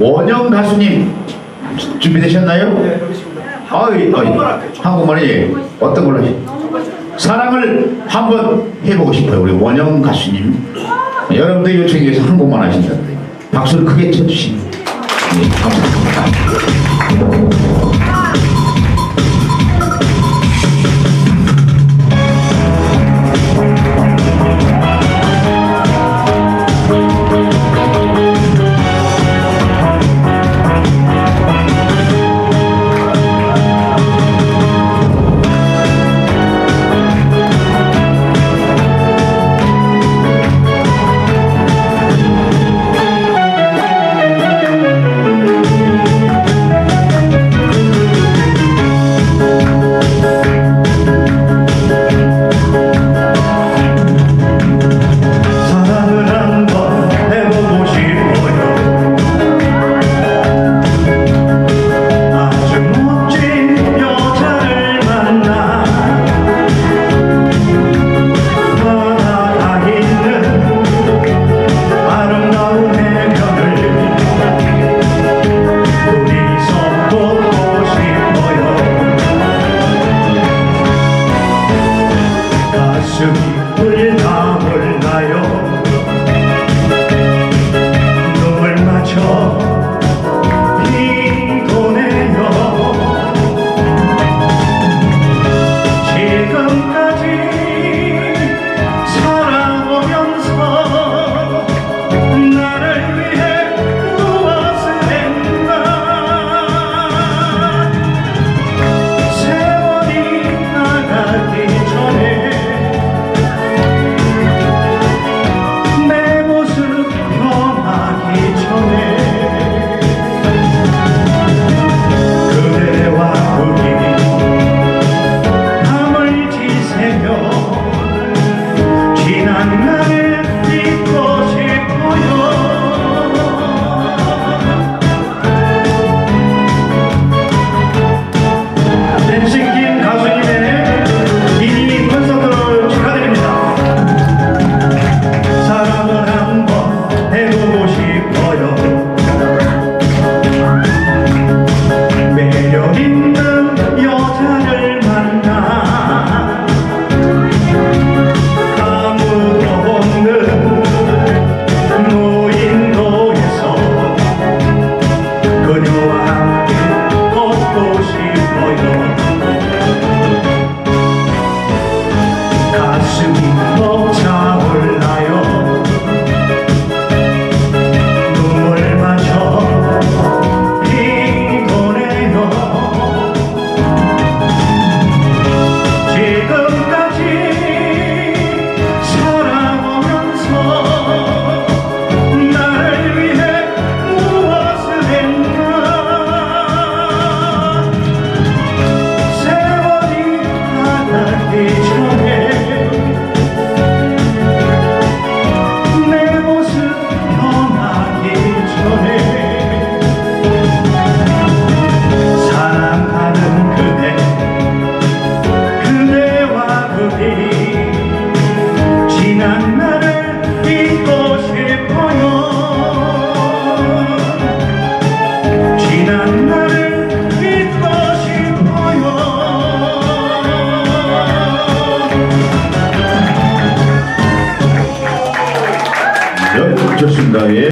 원영 가수님 준비되셨나요? 네, 여기 있습니다. 아이, 아이, 한국말이 어떤 걸로 하시? 사랑을 한번 해보고 싶어요. 우리 원영 가수님. 여러분들 요청해서 한국말 하신다는데 박수를 크게 쳐주시면 네, 감사합니다. 모습이 다 몰라요 beach. 하셨습니다. 예.